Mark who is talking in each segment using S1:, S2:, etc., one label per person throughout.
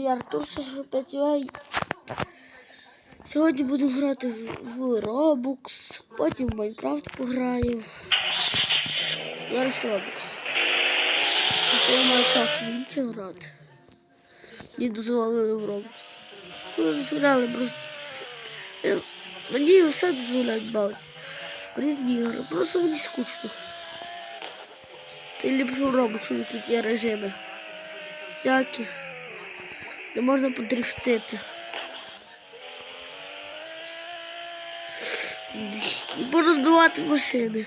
S1: Я Артур 65 UA. Сьогодні будемо грати в, Robux, потім в Майнкрафт пограємо. Зараз Robux. Я маю час більше грати. Мені дозволили в Robux. Ну, дозволяли просто. Е, Мені все дозволяють бавитися. Різні ігри. Просто мені скучно. Ти ліпше в Robux, тут є режими. Всякі. Де можна подрифтити. І порозбивати машини.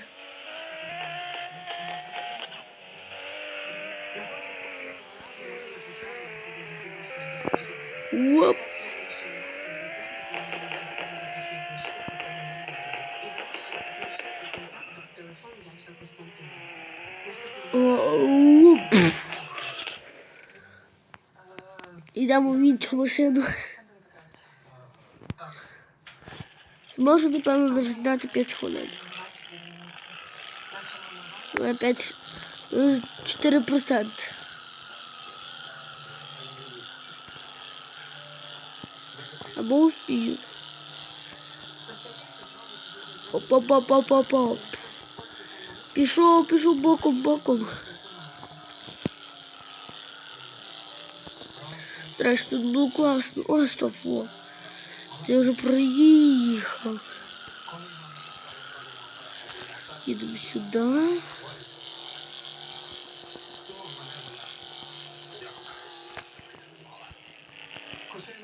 S1: Оп. О, оп. Йдемо в іншу машину. Зможу, напевно, дождати 5 хвилин. Ну, 5, 4%. Або успію. Оп-оп-оп-оп-оп. Пішов, пішов боком, боком. Речі, тут було класно. О, стоп, о. Я вже проїхав. Їдемо сюди.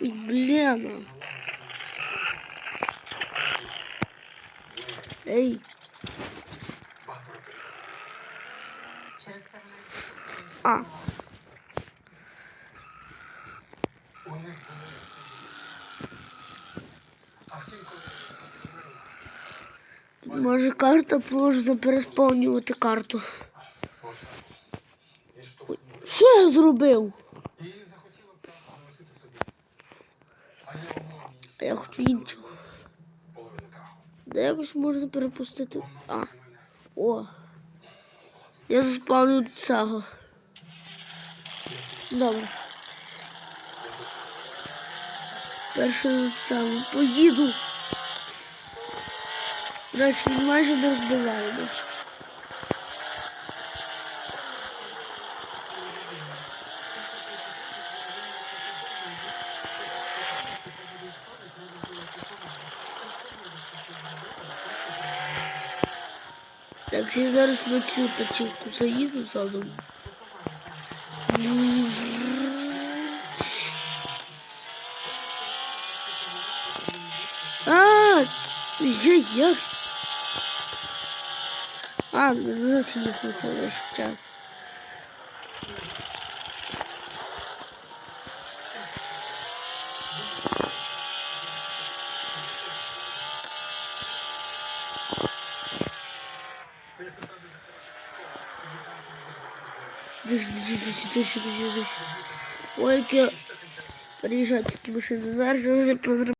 S1: Ой, блін. Ей. А. Може карта можна пересповнювати карту. Що я зробив?
S2: А я
S1: хочу іншого. Де якось можна перепустити. А, о. Я заспавню цього. Добре. Перше цього. Поїду. Речі, майже не розбиває нас. Так, я зараз на цю тачівку заїду задом. А, я як? А, назад їхати весь час. Диш, диш, диш, диш, диш, диш. Ой, яке приїжджають такі машини. Зараз вже